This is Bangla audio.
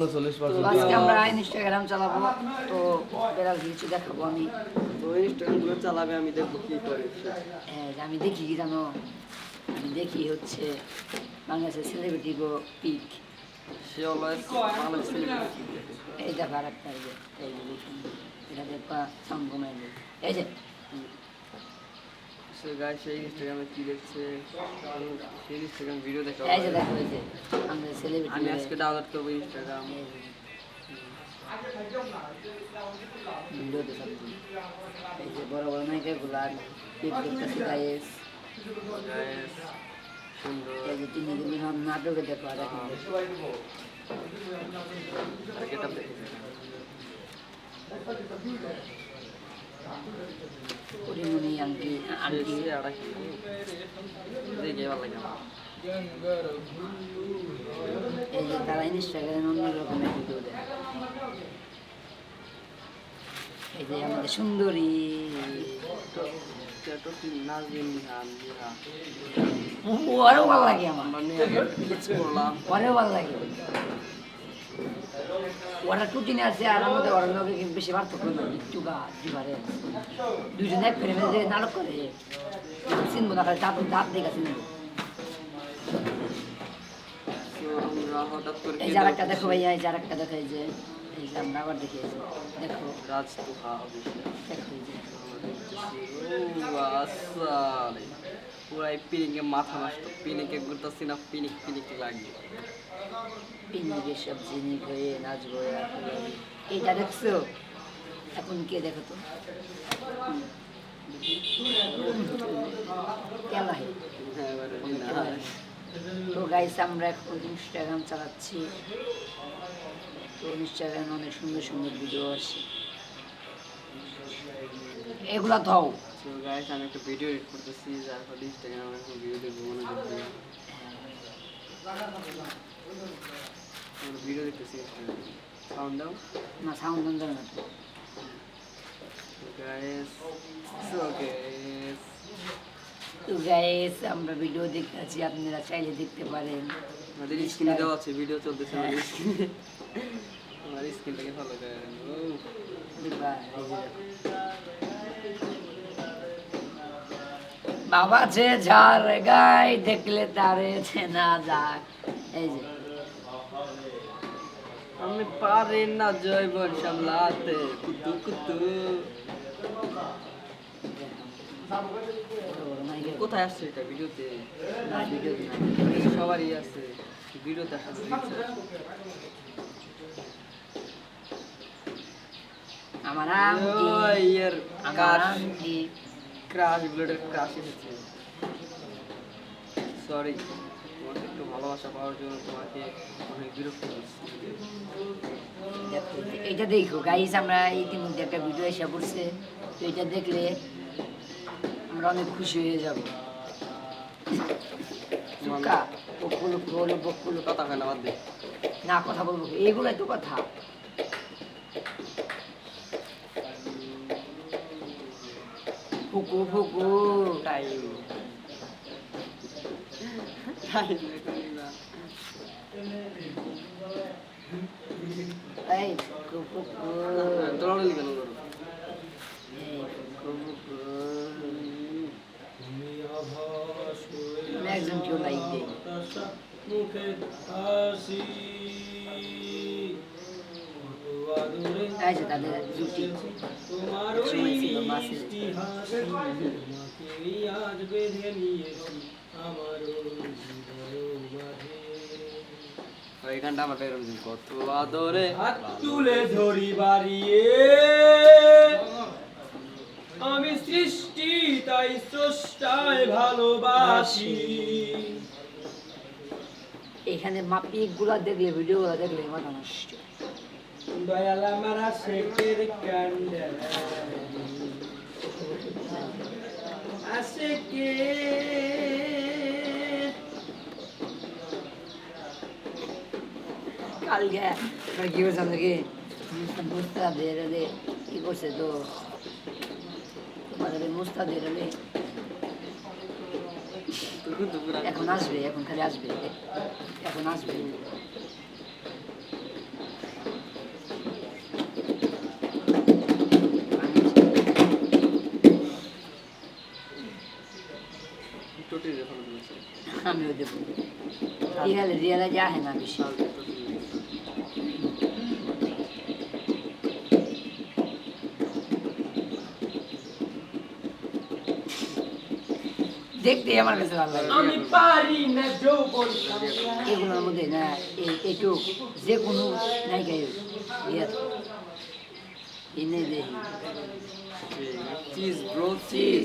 আজকে আমরা ইনস্টাগ্রাম চালাবো তো বেড়াল কিছু দেখাবো আমি। তো ইনস্টাগ্রামগুলো চালাবে আমি দেখব কি করে হ্যাঁ, আমি দেখি কি জানো? আমি দেখি হচ্ছে বাংলাদেশের সেলিব্রিটি গো পিক। সে অলওয়েজ বাংলাদেশ celebrity এই দেখো আর একটা এই যে এটা দেখবা সাউন্ড কমাই এই যে সে গায়ে সেই ইনস্টাগ্রামে কি দেখছে? আমি সেই ইনস্টাগ্রাম ভিডিও দেখে এই যে দেখো এই যে আমাদের সেলিব্রিটি আমি আজকে ডাউনলোড করব ইনস্টাগ্রাম ভিডিওতে সব দিই। এই যে বড় বড় নায়িকা গুলার পিক দেখতেছি গাইস সুন্দর। এই যে তিনি কিন্তু নাটকে দেখো আর এখন দেখো। আর গেটআপ দেখেছে পরিমণি আন্টি আন্টি সে আর কি দেখে ভালো এই যে তারা ইনস্টাগ্রামে অন্য রকমের ভিডিও দেয় এই যে আমাদের সুন্দরী ওরেও ভালো লাগে আমার ওরেও ভালো লাগে ওরা টুটি নিয়ে আসছে আর আমাদের ওরা লোকে বেশি পার্থক্য না একটু গা দুবারে দুজন এক ফেরে ফেলে নাটক করে। চিনবো না খালি দাঁত দাঁত দেখা চিনবো তো এই যে আরেকটা দেখো ভাইয়া এই যে আরেকটা দেখো এই যে এই যে আমরা আবার দেখি দেখো। রাজ তুহা দেখো এই যে। পুরাই পিনিকে মাথা নষ্ট পিনিকে ঘুরতেছি না পিনিক পিনিক লাগে। পিকনিকের সব জিনিস হয়ে নাচবো এইটা দেখছ? এখন কে দেখো তো? হ্যাঁ। তো গাইস আমরা এখন ইনস্টাগ্রাম চালাচ্ছি। তো ইনস্টাগ্রামে অনেক সুন্দর সুন্দর ভিডিও আসে। এগুলা দাও। তো গাইস আমি একটা ভিডিও এডিট করতেছি যার ফলে ইনস্টাগ্রামে এখন ভিডিও দেখব মনোযোগ দিয়ে। ভিডিও দেখতেছি সাউন্ড দাও। না সাউন্ড বন্ধ না। গাইস সো গাইস তো গাইস আমরা ভিডিও দেখতে আছি আপনারা চাইলে দেখতে পারেন। আমাদের স্ক্রিনে দেওয়া আছে ভিডিও চলতেছে আমাদের স্ক্রিনে আমার স্ক্রিনটাকে ফলো করেন। ও বাবা যে যার গাই দেখলে তারে চেনা যাক এই যে। আমি পারি না জৈবন সামলাতে কুতু কুতু। কোথায় আসছে এটা ভিডিওতে? না, ভিডিও না। সবারই আছে। ভিডিওতে আসলে আমার আমার কার আন্টি ক্রাশ ব্লাডের ক্রাশ এসেছে সরি তোমাকে একটু ভালোবাসা পাওয়ার জন্য তোমাকে অনেক বিরক্ত করছি। দেখো, এইটা দেখো গাইস আমরা ইতিমধ্যে একটা ভিডিও এসে পড়ছে। তো এটা দেখলে আমরা অনেক খুশি হয়ে যাব। বকুল বকুল বকুল কথা বলব না বাদ দে। না কথা বলব এইগুলাই তো কথা ফুকু ফুকু টাইম টাইম না এই ফুকু ফুকু তোরা লিখে নেব এই ফুকু ফুকু আমি একজন কেউ লাইক দেই মুখে হাসি এই যে তাদের জুটি তোমার একসময় ছিল মাসে মিষ্টি হাসি তোমাকেই আজ বেঁধে নিয়েছি আমার কত আদরে। হাত তুলে ধরি বাড়িয়ে। আমি সৃষ্টি তাই স্রষ্টায় ভালোবাসি। এখানে মাপিকগুলা দেখলে ভিডিও গুলা দেখলে মাথা নষ্ট। দয়াল আমার শেখের ক্যান্ডেল। আশেকে কালকে কি করছে আমাকে মুস্তাদের রে কি করছে তো? তোমাদের মুস্তাদের এখন আসবে এখন খালি আসবে। এখন আসবে। দিয়েছে আমিও দেবো। রিয়ালে রিয়ালে যা হয় না বেশি। দেখতে আমার কাছে ভালো লাগে। আমি পারি না যৌবন এগুলোর মধ্যে না এই এইটুক যে কোনো নায়িকাই ইয়ে এনে দেখি। Cheese bro cheese